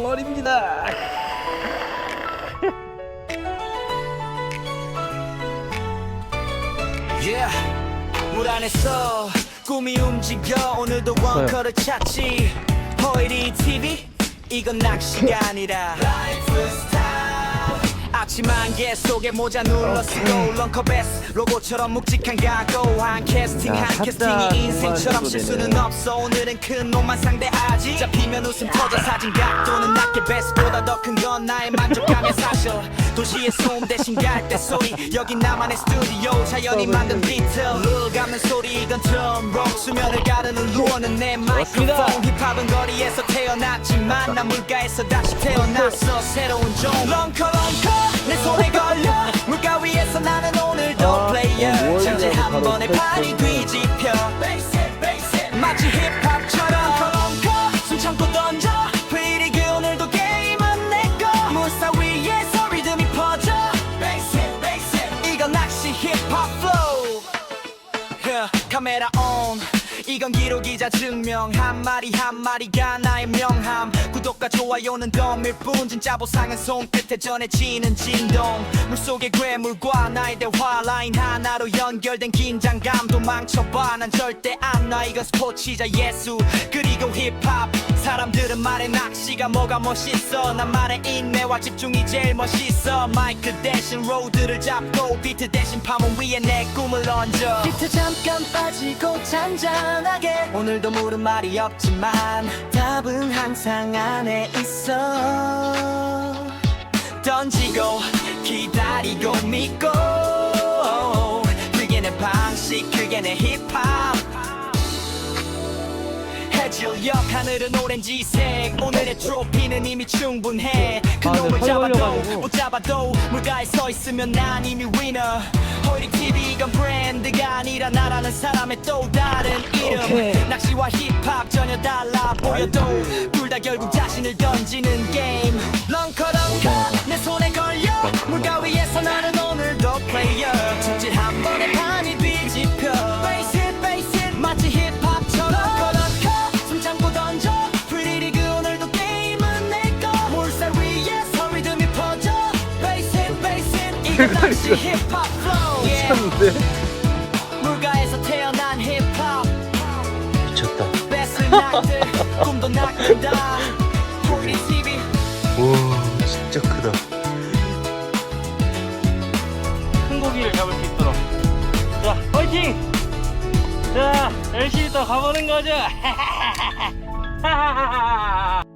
덩어리입니다. Yeah 물 안에서 꿈이 움직여 오늘도 원커를 찾지. 허이리 TV 이건 낚시가 아니라 스타일 아침 안개 속에 모자 쓰고 런커베스 로고처럼 묵직한 각오 한 캐스팅 야, 한 샀다. 캐스팅이 인생처럼 정말 실수는. 없어. 오늘은 큰 놈만 상대하지. 잡히면 웃음 터져 사진 각도는 낮게 베스트보다 더 큰 건 나의 만족감이야 사실 도시의 소음 대신 갈대 소리 여긴 나만의 스튜디오. 자연이 만든 비트 감는 소리 이건 트럼 수면을 가르는 루어는 내 마이크로폰. 힙합은 거리에서 태어났지만 난 물가에서 다시 태어났어. 새로운 종. 런커 런커 내 손에 걸려. 물가 위에서 나는 오늘도 아, 플레이어 전체 해가지고 한 번에. 판이 뒤집혀 Yeah, 카메라 온 이건 기록이자 증명. 한 마리 한 마리가 나의 명함. 구독과 좋아요는 덤일 뿐 진짜 보상은 손끝에 전해지는 진동. 물속의 괴물과 나의 대화 라인 하나로 연결된 긴장감 도 망쳐봐. 난 절대 안놔 이건 스포츠이자 예수 그리고 힙합. 사람들은 말해 낚시가 뭐가 멋있어. 난 말해 인내와 집중이 제일 멋있어. 마이크 대신 로드를 잡고 비트 대신 파문 위에 내 꿈을 얹어. 비트 잠깐 빠지고 잔잔 하게. 오늘도 물은 말이 없지만 답은 항상 안에 있어. 던지고 기다리고 믿고. 그게 내 방식 그게 내 힙합 해질녘 하늘은 오렌지색. 오늘의 트로피는 이미 충분해. 그 아, 놈을 털 잡아도. 못 잡아도 물가에 서 있으면 난 이미 위너 호이리 TV 이건 브랜드가 아니라 나라는 사람의 또 다른 이름. 오케이. 낚시와 힙합 전혀 달라 보여도 둘 다 결국 자신을 던지는 게 yeah. 참는데? 물가에서 태어난 힙합. 미쳤다. 뺏을 낙들 꿈도 낚는다. 우리 와 진짜 크다. 큰 고기를 잡을 수 있도록. 자 화이팅! 자 열심히 또 가보는 거죠